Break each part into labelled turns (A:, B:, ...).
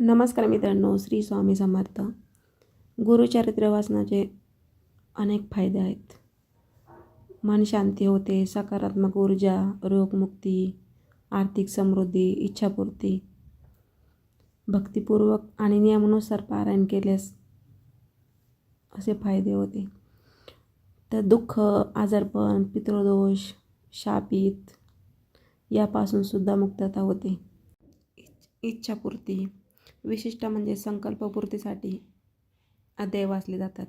A: नमस्कार मित्रांनो श्री स्वामी समर्थ. गुरुचरित्र वाचनाचे अनेक फायदे आहेत. मन शांती होते सकारात्मक ऊर्जा रोगमुक्ती आर्थिक समृद्धी इच्छापूर्ती. भक्तिपूर्वक आणि नियमानुसार पारायण केल्यास असे फायदे होते. तर दुःख आजारपण पितृदोष शापित यापासून सुद्धा मुक्तता होते. इच्छ- इच्छापूर्ती. विशिष्ट म्हणजे संकल्पपूर्तीसाठी अध्याय वाचले जातात.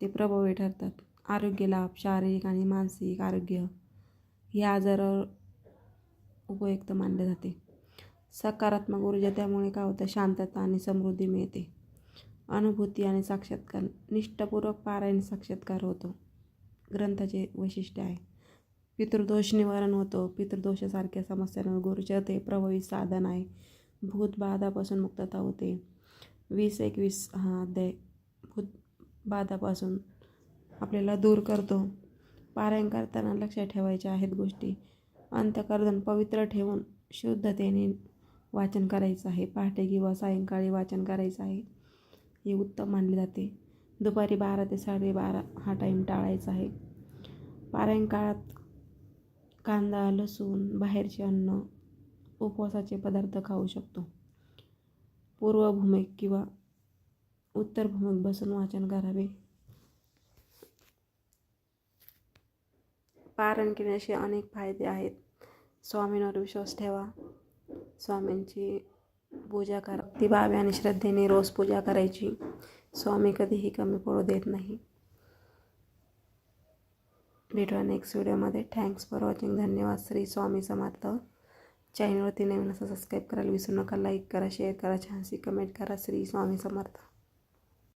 A: ते प्रभावी ठरतात. आरोग्य लाभ शारीरिक आणि मानसिक आरोग्य या आजारावर उपयुक्त मानले जाते. सकारात्मक ऊर्जा त्यामुळे काय होतं? शांतता आणि समृद्धी मिळते. अनुभूती आणि साक्षात्कार निष्ठापूर्वक पारायण साक्षात्कार होतो. ग्रंथाचे वैशिष्ट्य आहे. पितृदोष निवारण होतो. पितृदोषासारख्या समस्यांवर गुरुचरित्र हे प्रभावी साधन आहे. भूतबाधापासून मुक्तता होते. वीस एकवीस हा अध्याय भूत बाधापासून आपल्याला दूर करतो. पारायण करताना लक्षात ठेवायच्या आहेत गोष्टी. अंतकर्धन पवित्र ठेवून शुद्धतेने वाचन करायचं आहे. पहाटे किंवा सायंकाळी वाचन करायचं आहे. हे उत्तम मानले जाते. दुपारी बारा ते साडेबारा हा टाईम टाळायचा आहे. पारायण काळात कांदा लसूण बाहेरचे अन्न उपवासाचे पदार्थ खाऊ शकतो. पूर्व भूमिक किंवा उत्तर भूमिक बसून वाचन करावे. पारण केल्याचे अनेक फायदे आहेत. स्वामींवर विश्वास ठेवा. स्वामींची पूजा करा. ती भावे आणि श्रद्धेने रोज पूजा करायची. स्वामी कधीही कमी पडू देत नाही. भेटूया नेक्स्ट व्हिडिओमध्ये थँक्स फॉर वॉचिंग धन्यवाद. श्री स्वामी समर्थ. चॅनलवरती नवीन असं सबस्क्राईब करायला विसरू नका लाईक करा शेअर करा छानशी कमेंट करा श्री स्वामी समर्थ